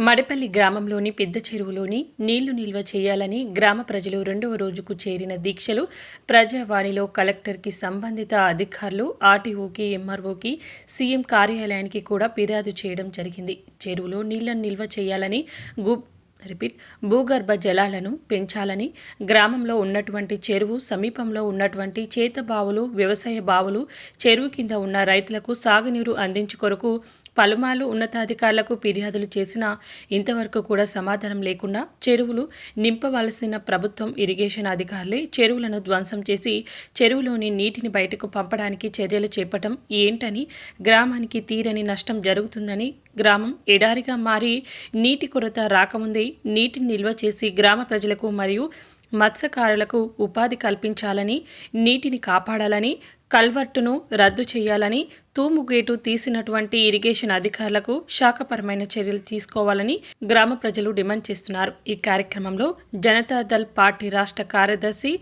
మడపల్లి గ్రామంలోని పెద్ద చెరువులోని నీళ్ళు నిల్వ చేయాలని గ్రామ ప్రజలు రెండవ రోజుకు చేరిన దీక్షలు ప్రజావాణిలో కలెక్టర్కి సంబంధిత అధికారులు ఆర్టీఓకి ఎంఆర్ఓకి సీఎం కార్యాలయానికి కూడా ఫిర్యాదు చేయడం జరిగింది. చెరువులో నీళ్ళను నిల్వ చేయాలని గు రిపీట్ భూగర్భ జలాలను పెంచాలని గ్రామంలో ఉన్నటువంటి చెరువు సమీపంలో ఉన్నటువంటి చేత బావులు వ్యవసాయ బావులు చెరువు కింద ఉన్న రైతులకు సాగునీరు అందించు కొరకు పలుమార్లు ఉన్నతాధికారులకు ఫిర్యాదులు చేసినా ఇంతవరకు కూడా సమాధానం లేకుండా చెరువులు నింపవలసిన ప్రభుత్వం ఇరిగేషన్ అధికారులే చెరువులను ధ్వంసం చేసి చెరువులోని నీటిని బయటకు పంపడానికి చర్యలు చేపటం ఏంటని గ్రామానికి తీరని నష్టం జరుగుతుందని గ్రామం ఎడారిగా మారి నీటి కొరత రాకముందే నీటిని నిల్వ చేసి గ్రామ ప్రజలకు మరియు మత్స్యకారులకు ఉపాధి కల్పించాలని నీటిని కాపాడాలని కల్వర్టును రద్దు చేయాలని తూము గేటు తీసినటువంటి ఇరిగేషన్ అధికారులకు శాఖపరమైన చర్యలు తీసుకోవాలని గ్రామ ప్రజలు డిమాండ్ చేస్తున్నారు. ఈ కార్యక్రమంలో జనతాదళ్ పార్టీ రాష్ట్ర కార్యదర్శి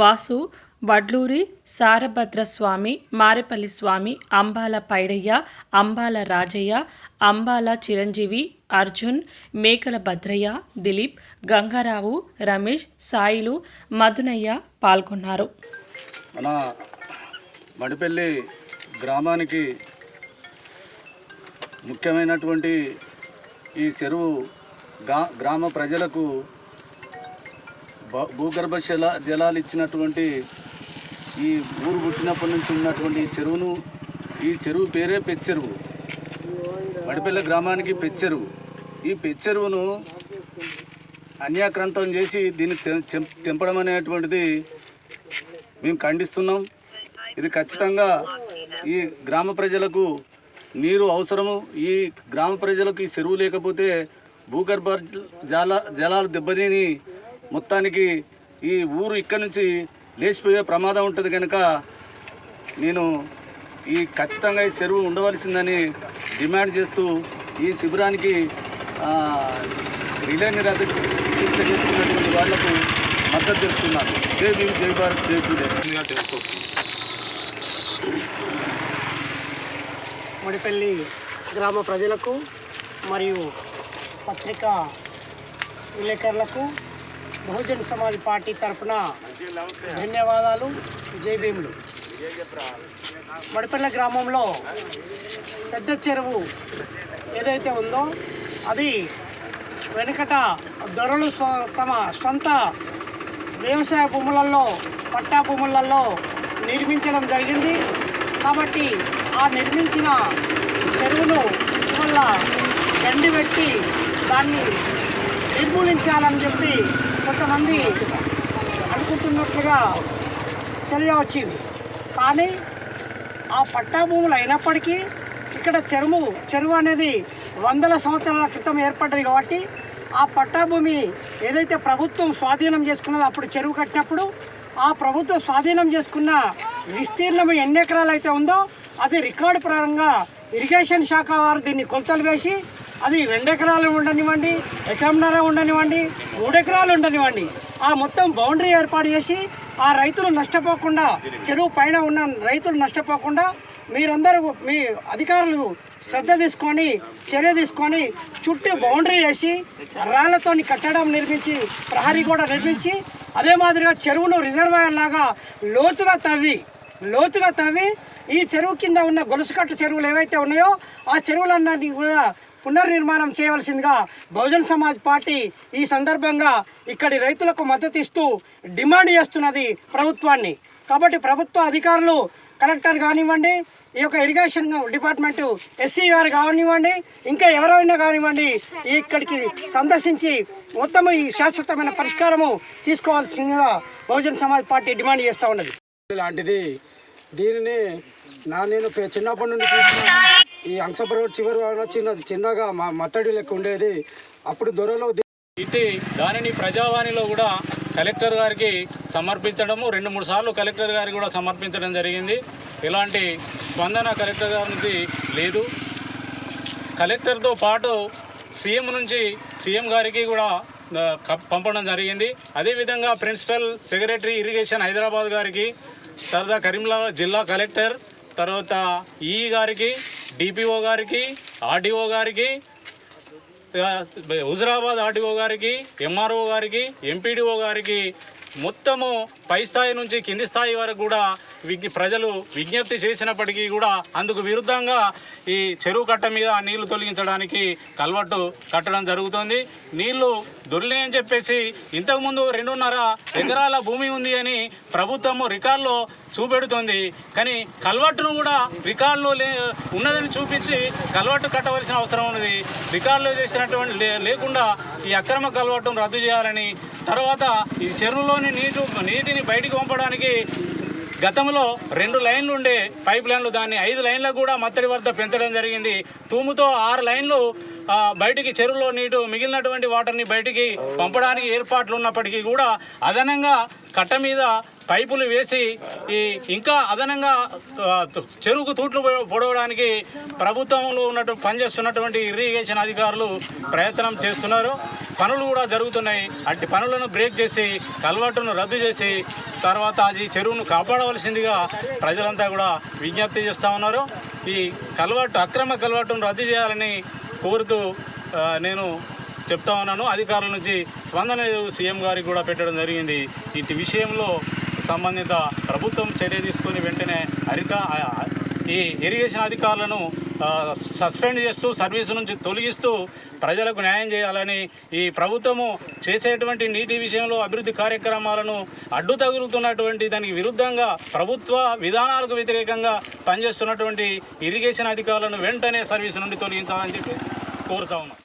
వాసు వడ్లూరి సారభద్ర స్వామి మారేపల్లి స్వామి అంబాల పైడయ్య అంబాల రాజయ్య అంబాల చిరంజీవి అర్జున్ మేకల భద్రయ్య దిలీప్ గంగారావు రమేష్ సాయిలు మధునయ్య పాల్గొన్నారు. మన మడిపల్లి గ్రామానికి ముఖ్యమైనటువంటి ఈ చెరువు గ్రామ ప్రజలకు భ- భూగర్భ జల జలాలు ఇచ్చినటువంటి ఈ ఊరు పుట్టినప్పటి నుంచి ఉన్నటువంటి ఈ చెరువును ఈ చెరువు పేరే పెచ్చెరువు. మడిపల్లి గ్రామానికి పెచ్చెరువు. ఈ పెచ్చెరువును అన్యాక్రాంతం చేసి దీన్ని తె- తెంపడం అనేటువంటిది మేము ఖండిస్తున్నాం. ఇది ఖచ్చితంగా ఈ గ్రామ ప్రజలకు నీరు అవసరము. ఈ గ్రామ ప్రజలకు ఈ చెరువు లేకపోతే భూగర్భ జల జలాలు దెబ్బతిని మొత్తానికి ఈ ఊరు ఇక్కడి నుంచి లేచిపోయే ప్రమాదం ఉంటుంది కనుక నేను ఈ ఖచ్చితంగా ఈ చెరువు ఉండవలసిందని డిమాండ్ చేస్తూ ఈ శిబిరానికి ఆ, రిలే నిరాధ దీక్ష చేస్తున్నటువంటి వాళ్ళకు మద్దతు తెలుపుతున్నాను. జై భీమ్ జై భారత్ జై పూలే మడిపల్లి గ్రామ ప్రజలకు మరియు పత్రికా విలేకరులకు బహుజన్ సమాజ్ పార్టీ తరఫున ధన్యవాదాలు. జై భీములు. మడిపల్లి గ్రామంలో పెద్ద చెరువు ఏదైతే ఉందో అది వెనుకట దొరలు తమ సొంత వ్యవసాయ భూములలో పట్టా భూములలో నిర్మించడం జరిగింది. కాబట్టి ఆ నిర్మించిన చెరువును వల్ల గండి పెట్టి దాన్ని నిర్మూలించాలని చెప్పి కొంతమంది అనుకుంటున్నట్లుగా తెలియవచ్చింది. కానీ ఆ పట్టా భూములు అయినప్పటికీ ఇక్కడ చెరువు చెరువు అనేది వందల సంవత్సరాల క్రితం ఏర్పడ్డది కాబట్టి ఆ పట్టాభూమి ఏదైతే ప్రభుత్వం స్వాధీనం చేసుకున్నదో అప్పుడు చెరువు కట్టినప్పుడు ఆ ప్రభుత్వం స్వాధీనం చేసుకున్న విస్తీర్ణం ఎన్ని ఎకరాలు అయితే ఉందో అది రికార్డు ప్రకారంగా ఇరిగేషన్ శాఖ వారు దీన్ని కొలతలు వేసి అది రెండు ఎకరాలు ఉండనివ్వండి ఎకరంన్నర ఉండనివ్వండి మూడు ఎకరాలు ఉండనివ్వండి. ఆ మొత్తం బౌండరీ ఏర్పాటు చేసి ఆ రైతులు నష్టపోకుండా చెరువు పైన ఉన్న రైతులు నష్టపోకుండా మీరందరూ మీ అధికారులు శ్రద్ధ తీసుకొని చర్య తీసుకొని చుట్టూ బౌండరీ వేసి రాళ్ళతో కట్టడం నిర్మించి ప్రహరీ కూడా నిర్మించి అదే మాదిరిగా చెరువును రిజర్వాయర్ లాగా లోతుగా తవ్వి లోతుగా తవ్వి ఈ చెరువు కింద ఉన్న గొలుసుకట్టు చెరువులు ఏవైతే ఉన్నాయో ఆ చెరువులన్నీ కూడా పునర్నిర్మాణం చేయవలసిందిగా బహుజన్ సమాజ్ పార్టీ ఈ సందర్భంగా ఇక్కడి రైతులకు మద్దతు ఇస్తూ డిమాండ్ చేస్తున్నది ప్రభుత్వాన్ని. కాబట్టి ప్రభుత్వ అధికారులు కలెక్టర్ కానివ్వండి ఈ యొక్క ఇరిగేషన్ డిపార్ట్మెంటు ఎస్సీ గారు కానివ్వండి ఇంకా ఎవరైనా కానివ్వండి ఇక్కడికి సందర్శించి మొత్తం ఈ శాశ్వతమైన పరిష్కారము తీసుకోవాల్సిందిగా బహుజన్ సమాజ్ పార్టీ డిమాండ్ చేస్తూ ఉన్నది. లాంటిది దీనిని నా నేను చిన్నప్పటి నుండి చూసిన ఈ అంశపురం చివరి చిన్న చిన్నగా మా మత్తడి లెక్క ఉండేది. అప్పుడు దొరలో ఇట్టి దానిని ప్రజావాణిలో కూడా కలెక్టర్ గారికి సమర్పించడము రెండు మూడు సార్లు కలెక్టర్ గారికి కూడా సమర్పించడం జరిగింది. ఇలాంటి స్పందన కలెక్టర్ గారికి లేదు. కలెక్టర్తో పాటు సీఎం నుంచి సీఎం గారికి కూడా పంపడం జరిగింది. అదేవిధంగా ప్రిన్సిపల్ సెక్రటరీ ఇరిగేషన్ హైదరాబాద్ గారికి తర్వాత కరీంనగర్ జిల్లా కలెక్టర్ తర్వాత ఈ గారికి డిపిఓ గారికి ఆర్డీఓ గారికి హుజరాబాద్ ఆర్డీఓ గారికి ఎంఆర్ఓ గారికి ఎంపీడీఓ గారికి మొత్తము పై స్థాయి నుంచి కింది స్థాయి వరకు కూడా ప్రజలు విజ్ఞప్తి చేసినప్పటికీ కూడా అందుకు విరుద్ధంగా ఈ చెరువు కట్ట మీద నీళ్ళు తొలగించడానికి కల్వట్టు కట్టడం జరుగుతుంది. నీళ్ళు దొరినాయని చెప్పేసి ఇంతకుముందు రెండున్నర ఎకరాల భూమి ఉంది అని ప్రభుత్వము రికార్డులో చూపెడుతుంది. కానీ కల్వట్టును కూడా రికార్డులో లే ఉన్నదని చూపించి కల్వట్టు కట్టవలసిన అవసరం ఉన్నది. రికార్డులో చేసినటువంటి లే- లేకుండా ఈ అక్రమ కల్వట్టును రద్దు చేయాలని తర్వాత ఈ చెరువులోని నీటి నీటిని బయటికి పంపడానికి గతంలో రెండు లైన్లు ఉండే పైప్ లైన్లు దాన్ని ఐదు లైన్లకు కూడా మత్తడి వద్ద పెంచడం జరిగింది. తూముతో ఆరు లైన్లు బయటికి చెరువులో నీటు మిగిలినటువంటి వాటర్ని బయటికి పంపడానికి ఏర్పాట్లు ఉన్నప్పటికీ కూడా అదనంగా కట్ట మీద పైపులు వేసి ఈ ఇంకా అదనంగా చెరువుకు తూట్లు పొడవడానికి ప్రభుత్వంలో ఉన్నట్టు పనిచేస్తున్నటువంటి ఇరిగేషన్ అధికారులు ప్రయత్నం చేస్తున్నారు. పనులు కూడా జరుగుతున్నాయి. అట్టి పనులను బ్రేక్ చేసి కల్వర్టును రద్దు చేసి తర్వాత అది చెరువును కాపాడవలసిందిగా ప్రజలంతా కూడా విజ్ఞప్తి చేస్తూ ఉన్నారు. ఈ కల్వర్టు అక్రమ కల్వర్టును రద్దు చేయాలని కోరుతూ నేను చెప్తా ఉన్నాను. అధికారుల నుంచి స్పందన సీఎం గారికి కూడా పెట్టడం జరిగింది. ఇటు విషయంలో సంబంధిత ప్రభుత్వం చర్య తీసుకుని వెంటనే అరికా ఈ ఇరిగేషన్ అధికారులను సస్పెండ్ చేస్తూ సర్వీసు నుంచి తొలగిస్తూ ప్రజలకు న్యాయం చేయాలని ఈ ప్రభుత్వము చేసేటువంటి నీటి విషయంలో అభివృద్ధి కార్యక్రమాలను అడ్డు తగులుతున్నటువంటి దానికి విరుద్ధంగా ప్రభుత్వ విధానాలకు వ్యతిరేకంగా పనిచేస్తున్నటువంటి ఇరిగేషన్ అధికారులను వెంటనే సర్వీసు నుండి తొలగించాలని చెప్పేసి కోరుతా ఉన్నాం.